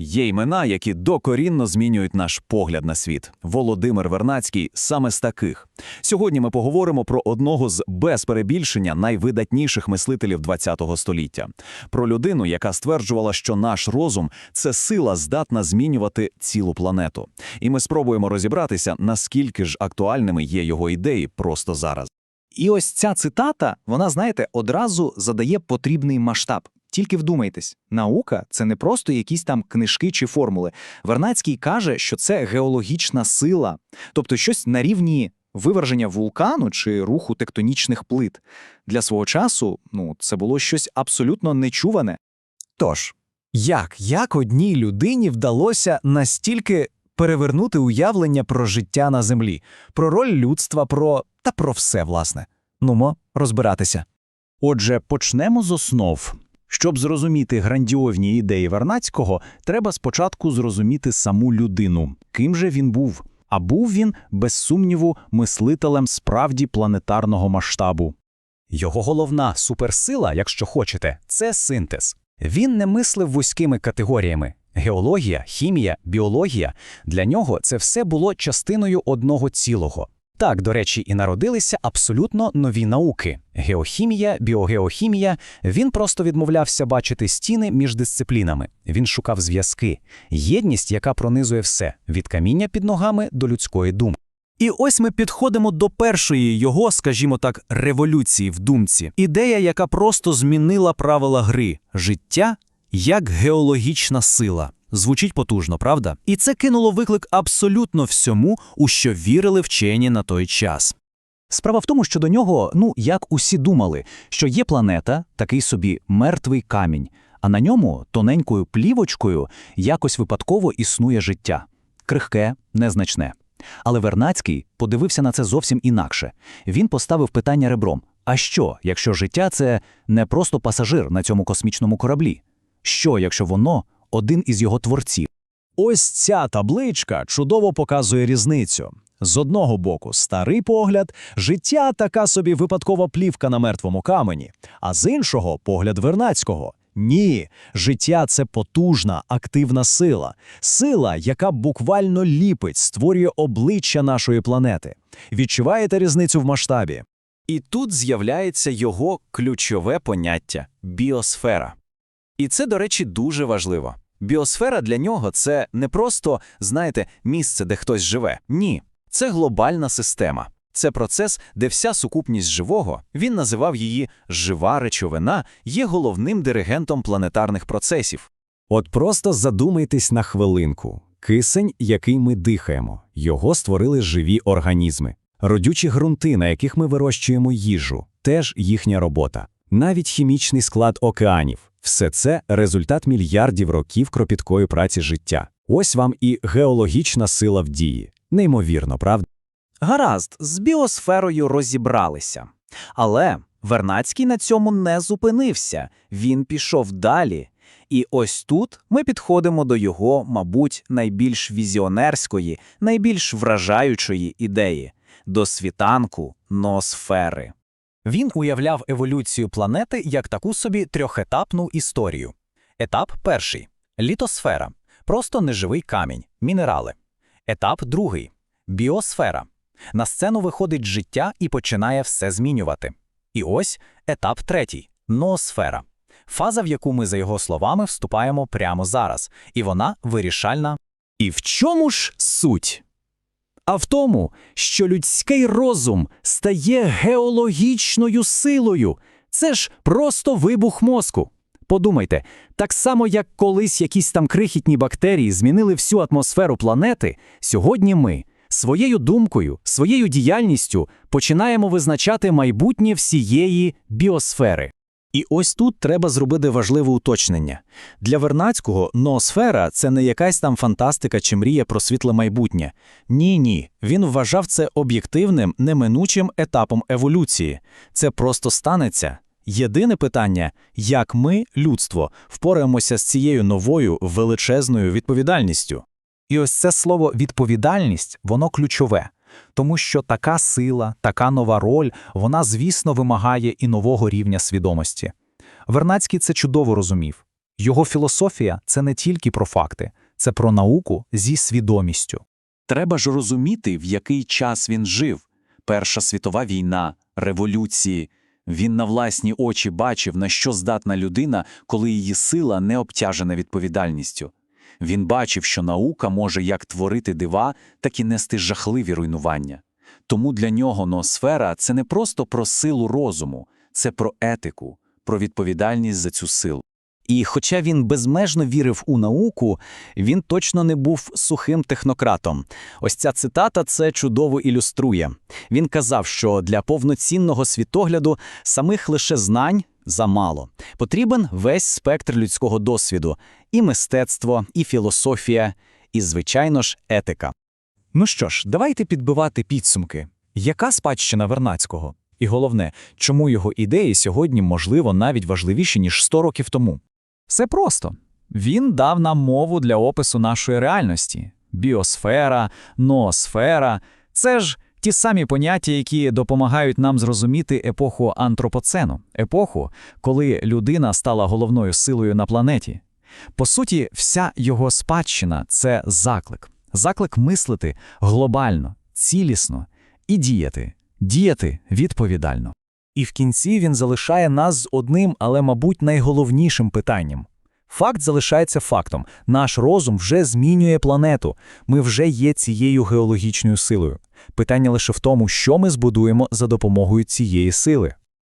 Є імена, які докорінно змінюють наш погляд на світ. Володимир Вернацький саме з таких. Сьогодні ми поговоримо про одного з без перебільшення найвидатніших мислителів ХХ століття, про людину, яка стверджувала, що наш розум це сила здатна змінювати цілу планету. І ми спробуємо розібратися, наскільки ж актуальними є його ідеї просто зараз. І ось ця цитата, вона, знаєте, одразу задає потрібний масштаб. Тільки вдумайтесь, наука це не просто якісь там книжки чи формули. Вернацький каже, що це геологічна сила, тобто щось на рівні виверження вулкану чи руху тектонічних плит. Для свого часу ну, це було щось абсолютно нечуване. Тож, як, як одній людині вдалося настільки перевернути уявлення про життя на землі, про роль людства, про та про все, власне. Нумо розбиратися. Отже, почнемо з основ. Щоб зрозуміти грандіозні ідеї Вернацького, треба спочатку зрозуміти саму людину. Ким же він був? А був він, без сумніву, мислителем справді планетарного масштабу. Його головна суперсила, якщо хочете, це синтез. Він не мислив вузькими категоріями. Геологія, хімія, біологія для нього це все було частиною одного цілого. Так, до речі, і народилися абсолютно нові науки: геохімія, біогеохімія. Він просто відмовлявся бачити стіни між дисциплінами. Він шукав зв'язки, єдність, яка пронизує все від каміння під ногами до людської думки. І ось ми підходимо до першої його, скажімо так, революції в думці. Ідея, яка просто змінила правила гри життя як геологічна сила. Звучить потужно, правда? І це кинуло виклик абсолютно всьому, у що вірили вчені на той час. Справа в тому, що до нього, ну як усі думали, що є планета, такий собі мертвий камінь, а на ньому тоненькою плівочкою якось випадково існує життя крихке, незначне. Але Вернацький подивився на це зовсім інакше. Він поставив питання ребром: а що, якщо життя це не просто пасажир на цьому космічному кораблі? Що, якщо воно один із його творців? Ось ця табличка чудово показує різницю. З одного боку, старий погляд, життя така собі випадкова плівка на мертвому камені, а з іншого погляд Вернацького. Ні, життя це потужна, активна сила, сила, яка буквально ліпить, створює обличчя нашої планети. Відчуваєте різницю в масштабі? І тут з'являється його ключове поняття біосфера. І це, до речі, дуже важливо. Біосфера для нього це не просто, знаєте, місце, де хтось живе. Ні, це глобальна система. Це процес, де вся сукупність живого, він називав її жива речовина, є головним диригентом планетарних процесів. От просто задумайтесь на хвилинку. Кисень, який ми дихаємо, його створили живі організми. Родючі ґрунти, на яких ми вирощуємо їжу, теж їхня робота. Навіть хімічний склад океанів. Все це результат мільярдів років кропіткої праці життя. Ось вам і геологічна сила в дії. Неймовірно, правда? Гаразд, з біосферою розібралися. Але Вернацький на цьому не зупинився, він пішов далі. І ось тут ми підходимо до його, мабуть, найбільш візіонерської, найбільш вражаючої ідеї до світанку ноосфери. Він уявляв еволюцію планети як таку собі трьохетапну історію. Етап перший літосфера, просто неживий камінь, мінерали. Етап другий біосфера. На сцену виходить життя і починає все змінювати. І ось етап третій ноосфера. Фаза, в яку ми, за його словами, вступаємо прямо зараз, і вона вирішальна. І в чому ж суть? А в тому, що людський розум стає геологічною силою. Це ж просто вибух мозку. Подумайте, так само як колись якісь там крихітні бактерії змінили всю атмосферу планети, сьогодні ми своєю думкою, своєю діяльністю починаємо визначати майбутнє всієї біосфери. І ось тут треба зробити важливе уточнення. Для Вернацького ноосфера – це не якась там фантастика чи мрія про світле майбутнє. Ні-ні, він вважав це об'єктивним, неминучим етапом еволюції. Це просто станеться. Єдине питання, як ми, людство, впораємося з цією новою величезною відповідальністю. І ось це слово відповідальність, воно ключове. Тому що така сила, така нова роль, вона, звісно, вимагає і нового рівня свідомості. Вернацький це чудово розумів. Його філософія це не тільки про факти, це про науку зі свідомістю. Треба ж розуміти, в який час він жив. Перша світова війна, революції. Він на власні очі бачив, на що здатна людина, коли її сила не обтяжена відповідальністю. Він бачив, що наука може як творити дива, так і нести жахливі руйнування. Тому для нього ноосфера – це не просто про силу розуму, це про етику, про відповідальність за цю силу. І хоча він безмежно вірив у науку, він точно не був сухим технократом. Ось ця цитата це чудово ілюструє. Він казав, що для повноцінного світогляду самих лише знань замало. Потрібен весь спектр людського досвіду – і мистецтво, і філософія, і, звичайно ж, етика. Ну що ж, давайте підбивати підсумки. Яка спадщина Вернацького? І головне, чому його ідеї сьогодні, можливо, навіть важливіші, ніж 100 років тому? Все просто. Він дав нам мову для опису нашої реальності. Біосфера, ноосфера – це ж ті самі поняття, які допомагають нам зрозуміти епоху антропоцену, епоху, коли людина стала головною силою на планеті. По суті, вся його спадщина – це заклик. Заклик мислити глобально, цілісно і діяти, діяти відповідально. І в кінці він залишає нас з одним, але, мабуть, найголовнішим питанням. Факт залишається фактом. Наш розум вже змінює планету. Ми вже є цією геологічною силою. Питання лише в тому, що ми збудуємо за допомогою цієї сили.